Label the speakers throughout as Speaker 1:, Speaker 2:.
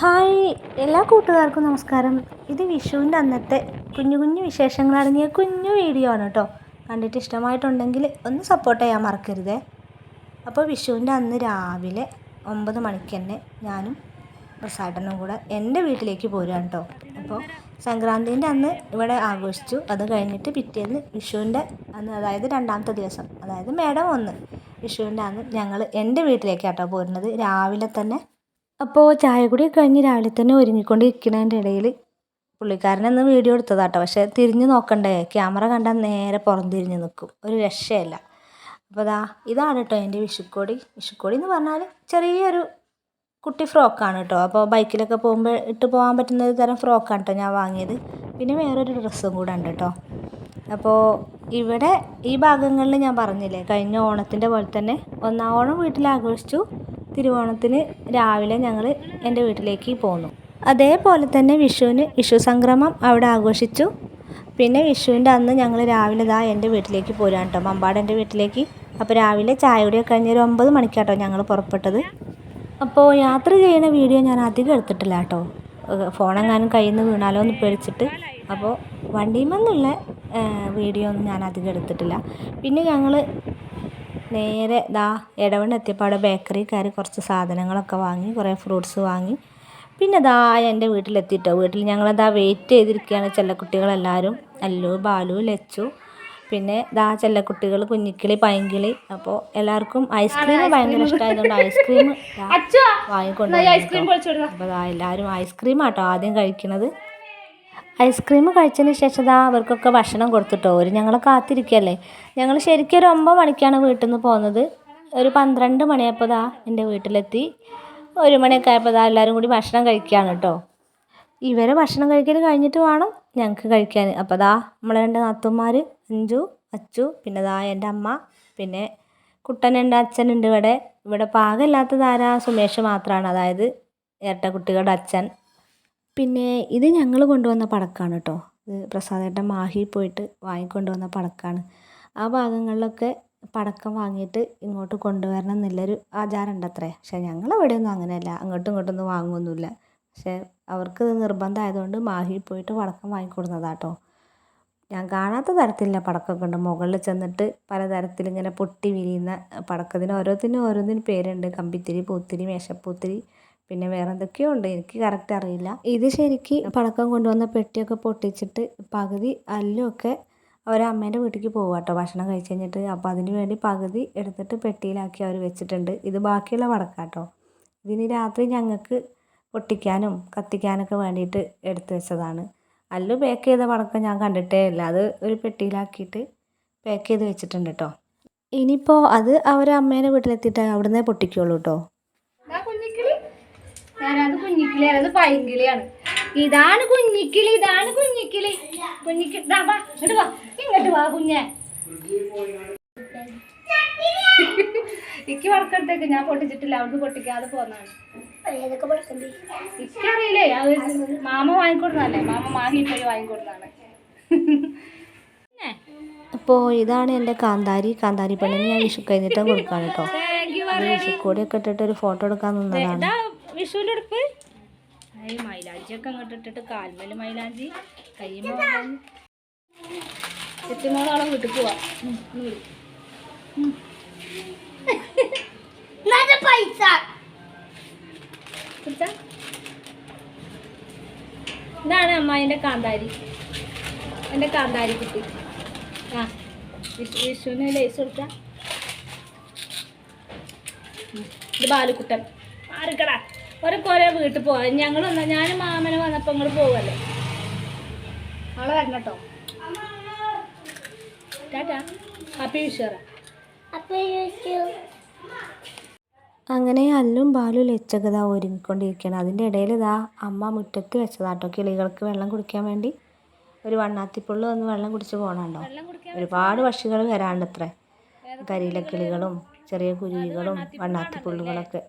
Speaker 1: Hi എല്ലാ കൂട്ടുകാർക്കും നമസ്കാരം. ഇത് വിഷുവിന്റെ അന്നത്തെ കുഞ്ഞു കുഞ്ഞു വിശേഷങ്ങൾ അടങ്ങിയ കുഞ്ഞു വീഡിയോ ആണ് കേട്ടോ കണ്ടിട്ട് ഇഷ്ടമായിട്ടുണ്ടെങ്കിൽ ഒന്ന് സപ്പോർട്ട് ചെയ്യാൻ മറക്കരുതേ. അപ്പോൾ വിഷുവിന്റെ അന്ന് രാവിലെ ഒമ്പത് മണിക്ക് തന്നെ ഞാനും പ്രസാദനും കൂടെ എന്റെ വീട്ടിലേക്ക് പോരുകയാണ് കേട്ടോ അപ്പോൾ സംക്രാന്തിന്റെ അന്ന് ഇവിടെ ആഘോഷിച്ചു. അത് കഴിഞ്ഞിട്ട് പിറ്റേന്ന് വിഷുവിന്റെ അന്ന് അതായത് രണ്ടാമത്തെ ദിവസം അതായത് മേഡം ഒന്ന്. വിഷുവിന്റെ അന്ന് ഞങ്ങൾ എന്റെ വീട്ടിലേക്കാട്ടോ പോരുന്നത്. രാവിലെ തന്നെ അപ്പോൾ ചായ കൂടി കഴിഞ്ഞ് രാവിലെ തന്നെ ഒരുങ്ങിക്കൊണ്ടിരിക്കുന്നതിന്റെ ഇടയിൽ പുള്ളിക്കാരൻ പുള്ളിക്കാരനൊന്ന് വീഡിയോ എടുത്തതാട്ടോ. പക്ഷേ തിരിഞ്ഞ് നോക്കണ്ടേ? ക്യാമറ കണ്ടാൽ നേരെ പുറം തിരിഞ്ഞ് നിൽക്കും ഒരു രക്ഷയല്ല. അപ്പോൾ അതാ ഇതാണ് കേട്ടോ എന്റെ വിഷുക്കോടി. വിഷുക്കോടി എന്ന് പറഞ്ഞാൽ ചെറിയൊരു കുട്ടി ഫ്രോക്കാണ് കേട്ടോ അപ്പോൾ ബൈക്കിലൊക്കെ പോകുമ്പോൾ ഇട്ട് പോകാൻ പറ്റുന്ന ഒരു തരം ഫ്രോക്കാണ് കേട്ടോ ഞാൻ വാങ്ങിയത്. പിന്നെ വേറൊരു ഡ്രസ്സും കൂടെ ഉണ്ട് കേട്ടോ അപ്പോൾ ഇവിടെ ഈ ഭാഗങ്ങളിൽ ഞാൻ പറഞ്ഞില്ലേ കഴിഞ്ഞ ഓണത്തിന്റെ പോലെ തന്നെ ഒന്നാം ഓണം വീട്ടിൽ ആഘോഷിച്ചു. തിരുവോണത്തിന് രാവിലെ ഞങ്ങൾ എന്റെ വീട്ടിലേക്ക് പോന്നു. അതേപോലെ തന്നെ വിഷുവിന് വിഷു സംക്രമം അവിടെ ആഘോഷിച്ചു. പിന്നെ വിഷുവിന്റെ അന്ന് ഞങ്ങൾ രാവിലെ ഇതാ എന്റെ വീട്ടിലേക്ക് പോരാണ് കേട്ടോ. മമ്പാട് എന്റെ വീട്ടിലേക്ക്. അപ്പോൾ രാവിലെ ചായ കൂടി കഴിഞ്ഞ് ഒരു ഒമ്പത് മണിക്കാട്ടോ ഞങ്ങൾ പുറപ്പെട്ടത്. അപ്പോൾ യാത്ര ചെയ്യുന്ന വീഡിയോ ഞാൻ അധികം എടുത്തിട്ടില്ല കേട്ടോ. ഫോണെങ്ങാനും കയ്യിൽ നിന്ന് വീണാലോ എന്ന് പേടിച്ചിട്ട്. അപ്പോൾ വണ്ടിയിൽ നിന്നുള്ള വീഡിയോ ഒന്നും ഞാൻ അധികം എടുത്തിട്ടില്ല. പിന്നെ ഞങ്ങൾ നേരെ ദാ ഇടവണ്ണ എത്തിയപ്പോൾ അവിടെ കയറി കുറച്ച് സാധനങ്ങളൊക്കെ വാങ്ങി കുറേ ഫ്രൂട്ട്സ് വാങ്ങി. പിന്നെ ദാ എന്റെ വീട്ടിലെത്തിയിട്ടോ വീട്ടിൽ ഞങ്ങളതാ വെയിറ്റ് ചെയ്തിരിക്കുകയാണ് ചെല്ലക്കുട്ടികളെല്ലാവരും അല്ലു ബാലു ലച്ചു. പിന്നെ ദാ ചെല്ലക്കുട്ടികൾ കുഞ്ഞിക്കിളി പൈങ്കിളി. അപ്പോൾ എല്ലാവർക്കും ഐസ്ക്രീം ഭയങ്കര ഇഷ്ടമായതുകൊണ്ട് ഐസ്ക്രീം വാങ്ങിക്കൊണ്ട് അപ്പോൾ ദാ എല്ലാവരും ഐസ്ക്രീം ആട്ടോ ആദ്യം കഴിക്കുന്നത് ഐസ്ക്രീം കഴിച്ചതിന് ശേഷം ദാ അവർക്കൊക്കെ ഭക്ഷണം കൊടുത്തിട്ടോ. ഒരു ഞങ്ങളെ കാത്തിരിക്കുകയല്ലേ ഞങ്ങൾ ശരിക്കും ഒരു ഒമ്പത് മണിക്കാണ് വീട്ടിൽ നിന്ന് പോകുന്നത് ഒരു പന്ത്രണ്ട് മണിയായപ്പോൾ ദാ എന്റെ വീട്ടിലെത്തി. ഒരു മണിയൊക്കെ ആയപ്പോൾ ദാ എല്ലാവരും കൂടി ഭക്ഷണം കഴിക്കുകയാണ് കേട്ടോ ഇവരെ ഭക്ഷണം കഴിക്കൽ കഴിഞ്ഞിട്ട് വേണം ഞങ്ങൾക്ക് കഴിക്കാൻ അപ്പോൾ ദാ നമ്മളെ രണ്ട് നാത്തുമാർ അഞ്ചു അച്ചു പിന്നെ ദാ എന്റെ അമ്മ പിന്നെ കുട്ടനുണ്ട് അച്ഛനുണ്ട് ഇവിടെ. ഇവിടെ പാകമില്ലാത്തത് ആരാ? സുമേഷ് മാത്രമാണ് അതായത് ഏട്ട കുട്ടികളുടെ അച്ഛൻ. പിന്നെ ഇത് ഞങ്ങൾ കൊണ്ടുവന്ന പടക്കമാണ് കേട്ടോ. ഇത് പ്രസാദേട്ടൻ മാഹി പോയിട്ട് വാങ്ങിക്കൊണ്ടുവന്ന പടക്കമാണ് ആ ഭാഗങ്ങളിലൊക്കെ പടക്കം വാങ്ങിയിട്ട് ഇങ്ങോട്ട് കൊണ്ടുവരണം എന്നുള്ളൊരു ആചാരം ഉണ്ട് അത്രേ പക്ഷേ ഞങ്ങളവിടെയൊന്നും അങ്ങനെയല്ല. അങ്ങോട്ടും ഇങ്ങോട്ടൊന്നും വാങ്ങുമൊന്നുമില്ല പക്ഷേ അവർക്ക് ഇത് നിർബന്ധമായതുകൊണ്ട് മാഹി പോയിട്ട് പടക്കം വാങ്ങിക്കൊടുന്നതാട്ടോ ഞാൻ കാണാത്ത തരത്തിലുള്ള പടക്കമൊക്കെ ഉണ്ട്. മുകളിൽ ചെന്നിട്ട് പലതരത്തിൽ ഇങ്ങനെ പൊട്ടി വിരിയുന്ന പടക്കത്തിന് ഓരോത്തിനും ഓരോന്നിനും പേരുണ്ട്. കമ്പിത്തിരി പൂത്തിരി മേശപ്പൂത്തിരി പിന്നെ വേറെ എന്തൊക്കെയോ ഉണ്ട്. എനിക്ക് കറക്റ്റ് അറിയില്ല. ഇത് ശരിക്ക് പടക്കം കൊണ്ടുവന്ന പെട്ടിയൊക്കെ പൊട്ടിച്ചിട്ട് പകുതി അല്ലൊക്കെ അവർ അമ്മേന്റെ വീട്ടിലേക്ക് പോകുക കേട്ടോ ഭക്ഷണം കഴിച്ച് കഴിഞ്ഞിട്ട് അപ്പോൾ അതിന് വേണ്ടി പകുതി എടുത്തിട്ട് പെട്ടിയിലാക്കി അവർ വെച്ചിട്ടുണ്ട്. ഇത് ബാക്കിയുള്ള പടക്കാട്ടോ ഇതിന് രാത്രി ഞങ്ങൾക്ക് പൊട്ടിക്കാനും കത്തിക്കാനൊക്കെ വേണ്ടിയിട്ട് എടുത്തു വെച്ചതാണ്. അല്ലു പാക്ക് ചെയ്ത പടക്കം ഞാൻ കണ്ടിട്ടേ ഇല്ല. അത് ഒരു പെട്ടിയിലാക്കിയിട്ട് പാക്ക് ചെയ്ത് വെച്ചിട്ടുണ്ട് കേട്ടോ ഇനിയിപ്പോൾ അത് അവർ അമ്മേന്റെ വീട്ടിലെത്തിയിട്ട് അവിടുന്ന് പൊട്ടിക്കുള്ളൂ കേട്ടോ
Speaker 2: ഞാനത് കുഞ്ഞിക്കിളി അത് പൈങ്കിളിയാണ്. ഇതാണ് കുഞ്ഞിക്കിളി ഇതാണ് കുഞ്ഞിക്കിളി. കുഞ്ഞിക്കിളി ഇങ്ങോട്ട് വാ. ഇങ്ങോട്ട് വാ കുഞ്ഞെ. ഇക്ക് വടക്കെടുത്തേക്ക് ഞാൻ പൊട്ടിച്ചിട്ടില്ല. അവിടുന്ന് പൊട്ടിക്കാതെ പോന്നാണ്. ഇക്കറിയില്ലേ അത് മാമ വാങ്ങിക്കൊടുന്നല്ലേ മാമ മാഹി പോയി വാങ്ങിക്കൊടുന്നാണ്
Speaker 1: അപ്പോ ഇതാണ് എന്റെ കാന്താരി. കാന്താരി പെണ്ണിന് ഞാൻ വിഷു കഴിഞ്ഞിട്ട് കൊടുക്കാണ് കേട്ടോ. വിഷുക്കോടിയൊക്കെ ഇട്ടിട്ട് ഒരു ഫോട്ടോ എടുക്കാൻ നിന്നതാണ്.
Speaker 2: ഇതാ ഉടുപ്പ് ഈ മൈലാഞ്ചിയൊക്കെ അങ്ങോട്ട് ഇട്ടിട്ട് കാൽമേൽ മൈലാഞ്ചി കയ്യുമ്പോ ചെത്തിമോളാളെ വീട്ടിൽ പോവാ. പിടിച്ചാ? ഇതാണ് അമ്മായിന്റെ കാന്താരി. എന്റെ കാന്താരി കുട്ടി. ആ വിഷു വിഷുവിന് ലേസ് കൊടുക്കാം ഇത് ബാലുക്കുട്ടൻ. ആർക്കടാ ഓരൊക്കെ ഓരോ വീട്ടിൽ പോവാ. ഞങ്ങൾ വന്നാ ഞാനും മാമനും വന്നപ്പോൾ ഇങ്ങൾ പോവല്ലേ? നാളെ വരണം കേട്ടോ. ടാറ്റാ. ഹാപ്പി വിഷുറ
Speaker 1: അങ്ങനെ അല്ലും ബാലും ലച്ചൊക്കെ ഇതാ ഒരുങ്ങിക്കൊണ്ടിരിക്കുകയാണ് അതിന്റെ ഇടയിൽ ഇതാ അമ്മ മുറ്റത്ത് വെച്ചതാട്ടോ കിളികൾക്ക് വെള്ളം കുടിക്കാൻ വേണ്ടി ഒരു വണ്ണാത്തിപ്പുള്ളു വന്ന് വെള്ളം കുടിച്ച് പോകണുണ്ടോ ഒരുപാട് പക്ഷികൾ വരാണ്ടത്രേ കരിയില കിളികളും ചെറിയ കുരുവികളും വണ്ണാത്തിപ്പുള്ളുകളൊക്കെ.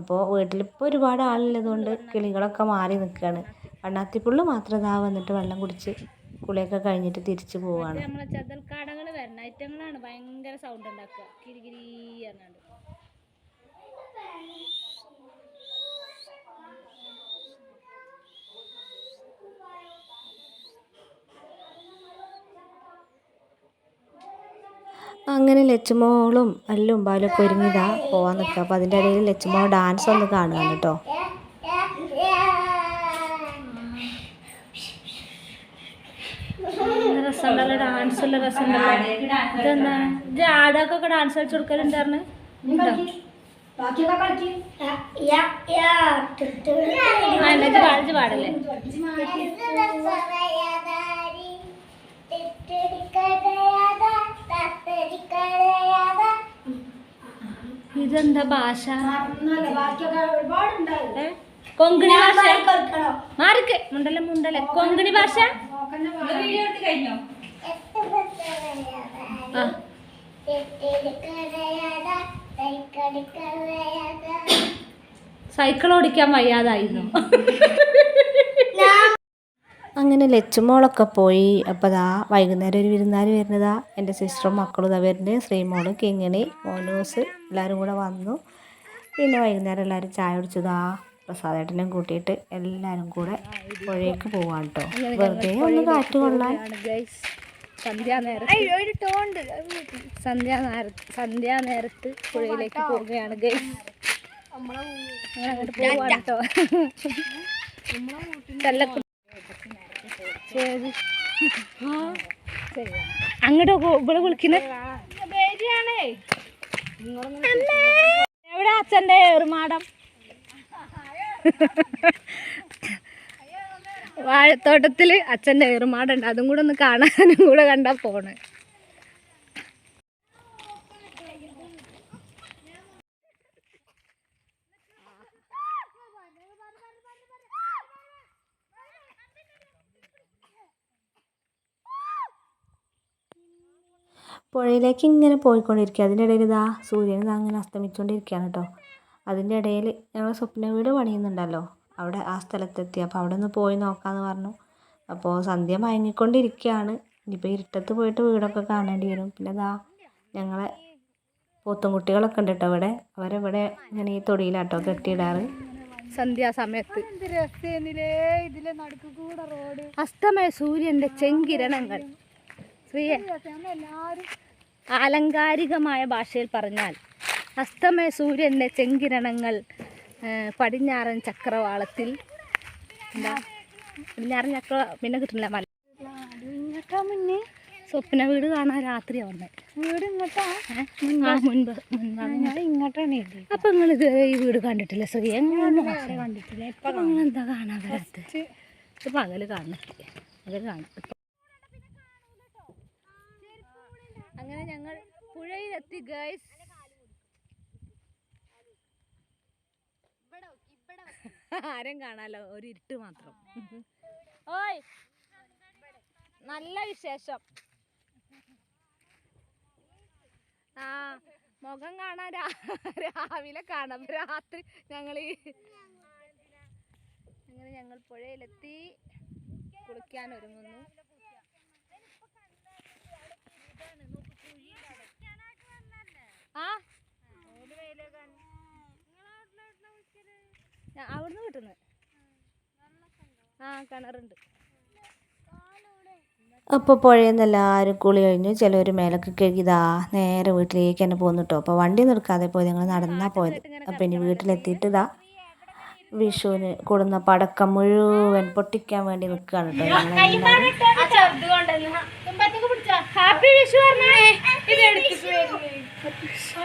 Speaker 1: അപ്പോൾ വീട്ടിലിപ്പോൾ ഒരുപാട് ആളുള്ളതുകൊണ്ട് കിളികളൊക്കെ മാറി നിൽക്കുകയാണ് വണ്ണാത്തിപ്പുള്ളു മാത്രം ഇതാ വന്നിട്ട് വെള്ളം കുടിച്ച് കുളിയൊക്കെ കഴിഞ്ഞിട്ട് തിരിച്ചു
Speaker 2: ഐറ്റങ്ങളാണ് ഭയങ്കര സൗണ്ട് ഉണ്ടാക്കുക. കിരികിരി
Speaker 1: അങ്ങനെ ലച്ചുമോളും അല്ലും ബാലൊക്കെ ഒരുങ്ങിയതാ പോവാൻ നിൽക്കുക അപ്പോൾ അതിന്റെ ഇടയിൽ ലച്ചുമോ ഡാൻസ് ഒന്ന് കാണുകയാണ് കേട്ടോ.
Speaker 2: ഡാൻസ് ഉള്ള ഡാൻസ് കളിച്ചു കൊടുക്കലുണ്ടായിരുന്നു? പാടല്ലേ? ഇതെന്താ ഭാഷ? കൊങ്കണി ഭാഷ. മാർക്ക് മുണ്ടല മുണ്ടല കൊങ്കണി ഭാഷ? സൈക്കിൾ ഓടിക്കാൻ വയ്യാതായിരുന്നു.
Speaker 1: അങ്ങനെ ലച്ചുമോളൊക്കെ പോയി. അപ്പോൾ ദാ വൈകുന്നേരം ഒരു വിരുന്നാർ വരുന്നതാ. എന്റെ സിസ്റ്ററും മക്കളും ഇതാ വരുന്നത് ശ്രീമോൾ കിങ്ങിണി മോനൂസ് എല്ലാവരും കൂടെ വന്നു. പിന്നെ വൈകുന്നേരം എല്ലാവരും ചായ കുടിച്ചതാ പ്രസാദേട്ടനും കൂട്ടിയിട്ട് എല്ലാവരും കൂടെ പുഴയ്ക്ക് പോവാണ് കേട്ടോ വെറുതെ ഒന്ന് കാറ്റ് കൊള്ളാൻ.
Speaker 2: സന്ധ്യാനേരത്ത് സന്ധ്യാനേരത്ത് പുഴയിലേക്ക് പോവുകയാണ് ഗൈസ്. അങ്ങോട്ട് പോവാണ് കേട്ടോ ശരി. അങ്ങോട്ട് ഇവിടെ വിളിക്കുന്നത് എവിടെ അച്ഛന്റെ ഏറുമാടം വാഴത്തോട്ടത്തിൽ അച്ഛന്റെ ഏറുമാടുണ്ട് അതും കൂടെ ഒന്ന് കാണാനും കൂടെ കണ്ടാ പോണ്.
Speaker 1: പുഴയിലേക്ക് ഇങ്ങനെ പോയിക്കൊണ്ടിരിക്കുക. അതിന്റെ ഇടയിൽ ഇതാ സൂര്യൻ ഇതാ അങ്ങനെ അസ്തമിച്ചുകൊണ്ടിരിക്കുകയാണ് കേട്ടോ. അതിന്റെ ഇടയിൽ ഞങ്ങൾ സ്വപ്ന വീട് പണിയുന്നുണ്ടല്ലോ. അവിടെ ആ സ്ഥലത്തെത്തി. അപ്പോൾ അവിടെ ഒന്ന് പോയി നോക്കാമെന്ന് പറഞ്ഞു. അപ്പോൾ സന്ധ്യ മയങ്ങിക്കൊണ്ടിരിക്കുകയാണ്. ഇനിയിപ്പോൾ ഇരുട്ടത്ത് പോയിട്ട് വീടൊക്കെ കാണേണ്ടി വരും. പിന്നെ ഇതാ ഞങ്ങളെ പോത്തുംകുട്ടികളൊക്കെ ഉണ്ട് കേട്ടോ ഇവിടെ. അവരവിടെ ഇങ്ങനെ ഈ തൊടിയിലാട്ടോ കെട്ടിയിടാറ്.
Speaker 2: സന്ധ്യാസമയത്ത് അസ്തമയ സൂര്യന്റെ ചെങ്കിരണങ്ങൾ. ശ്രീയെ ആലങ്കാരികമായ ഭാഷയിൽ പറഞ്ഞാൽ അസ്തമയ സൂര്യന്റെ ചെങ്കിരണങ്ങൾ പടിഞ്ഞാറൻ ചക്രവാളത്തിൽ എന്താ? പടിഞ്ഞാറൻ ചക്ര പിന്നെ കിട്ടുന്നില്ല മല സ്വപ്ന വീട് കാണാൻ രാത്രിയാ വന്നേ. വീട് ഇങ്ങോട്ടാ? മുൻപ് മുൻപാണ് ഇങ്ങോട്ടാണ് അപ്പൊ നിങ്ങൾ ഇത് ഈ വീട് കണ്ടിട്ടില്ല ശ്രീ കണ്ടിട്ടില്ല എന്താ കാണാൻ വരാത്ത? പകൽ കാണുന്നില്ല പകൽ കാണാം. അങ്ങനെ ഞങ്ങൾ പുഴയിലെത്തി ഗൈസ് ആരും കാണാലോ ഒരു ഇരുട്ട് മാത്രം. ഓയ്. നല്ല വിശേഷം. ആ മുഖം കാണാൻ രാവിലെ കാണാം. രാത്രി ഞങ്ങൾ ഈ അങ്ങനെ ഞങ്ങൾ പുഴയിലെത്തി. കുളിക്കാൻ ഒരുങ്ങുന്നു ആ ഞാൻ അവിടുന്ന് കിട്ടുന്നത് ആ കിണറുണ്ട്.
Speaker 1: അപ്പോൾ പുഴയിൽ നിന്ന് എല്ലാവരും കുളി കഴിഞ്ഞു. ചിലവർ മേലൊക്കെ കഴുകിതാ നേരെ വീട്ടിലേക്ക് തന്നെ പോന്നു കേട്ടോ അപ്പോൾ വണ്ടി നിർക്കാതെ പോയി. ഞങ്ങൾ നടന്നാ പോയത്. അപ്പോൾ ഇനി വീട്ടിലെത്തിയിട്ട് ഇതാ വിഷുവിന് കൊടുന്ന പടക്കം മുഴുവൻ പൊട്ടിക്കാൻ വേണ്ടി നിൽക്കുകയാണ് കേട്ടോ ഞങ്ങൾ
Speaker 2: ഹാപ്പി വിഷു പറഞ്ഞേ. ഹാപ്പി വിഷു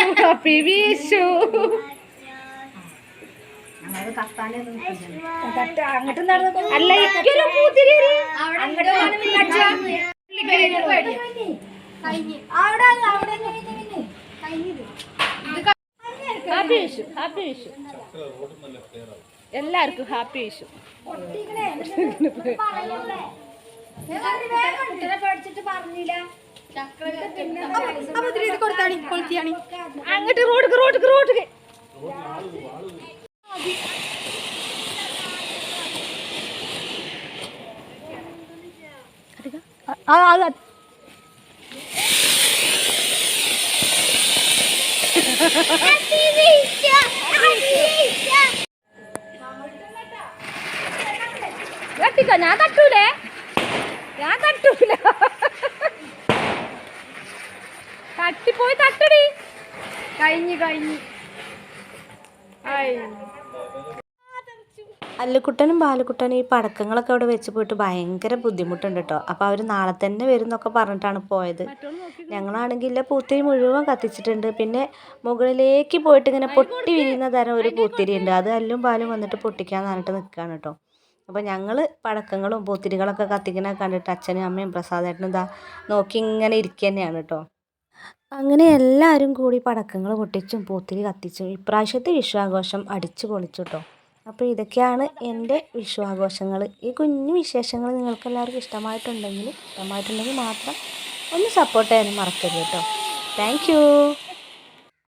Speaker 2: ഹാപ്പി വിഷു അല്ല അവിടെ പൂത്തിരി ഹാപ്പി വിഷു ഹാപ്പി വിഷു എല്ലാവർക്കും ഹാപ്പി വിഷു അങ്ങോട്ട് റോഡ് റോഡ് റോഡ് അത് കെട്ടിക്കോ ഞാൻ തട്ടൂലേ? ഞാൻ തട്ടൂല. തട്ടിപ്പോയി തട്ടടി. കഴിഞ്ഞു കഴിഞ്ഞു.
Speaker 1: അല്ലുക്കുട്ടനും ബാലുക്കുട്ടനും ഈ പടക്കങ്ങളൊക്കെ അവിടെ വെച്ച് പോയിട്ട് ഭയങ്കര ബുദ്ധിമുട്ടുണ്ട് കേട്ടോ അപ്പോൾ അവർ നാളെ തന്നെ വരും എന്നൊക്കെ പറഞ്ഞിട്ടാണ് പോയത്. ഞങ്ങളാണെങ്കിൽ പൂത്തിരി മുഴുവൻ കത്തിച്ചിട്ടുണ്ട്. പിന്നെ മുകളിലേക്ക് പോയിട്ട് ഇങ്ങനെ പൊട്ടി വിരിയുന്ന തരം ഒരു പൂത്തിരി ഉണ്ട്. അത് അല്ലും ബാലും വന്നിട്ട് പൊട്ടിക്കാൻ പറഞ്ഞിട്ട് നിൽക്കുകയാണ് കേട്ടോ അപ്പോൾ ഞങ്ങൾ പടക്കങ്ങളും പൂത്തിരികളൊക്കെ കത്തിക്കണ കണ്ടിട്ട് അച്ഛനും അമ്മയും പ്രസാദേട്ടനും ഇതാ നോക്കി ഇങ്ങനെ ഇരിക്കുക തന്നെയാണ് കേട്ടോ അങ്ങനെ എല്ലാവരും കൂടി പടക്കങ്ങൾ പൊട്ടിച്ചും പൂത്തിരി കത്തിച്ചും ഇപ്രാവശ്യത്തെ വിഷുവാഘോഷം അടിച്ചു പൊളിച്ചു കേട്ടോ അപ്പോൾ ഇതൊക്കെയാണ് എന്റെ വിഷു ആഘോഷങ്ങൾ ഈ കുഞ്ഞു വിശേഷങ്ങൾ നിങ്ങൾക്ക് എല്ലാവർക്കും ഇഷ്ടമായിട്ടുണ്ടെങ്കിൽ ഇഷ്ടമായിട്ടുണ്ടെങ്കിൽ മാത്രം ഒന്ന് സപ്പോർട്ട് ചെയ്യാനും മറക്കരുത് കേട്ടോ താങ്ക്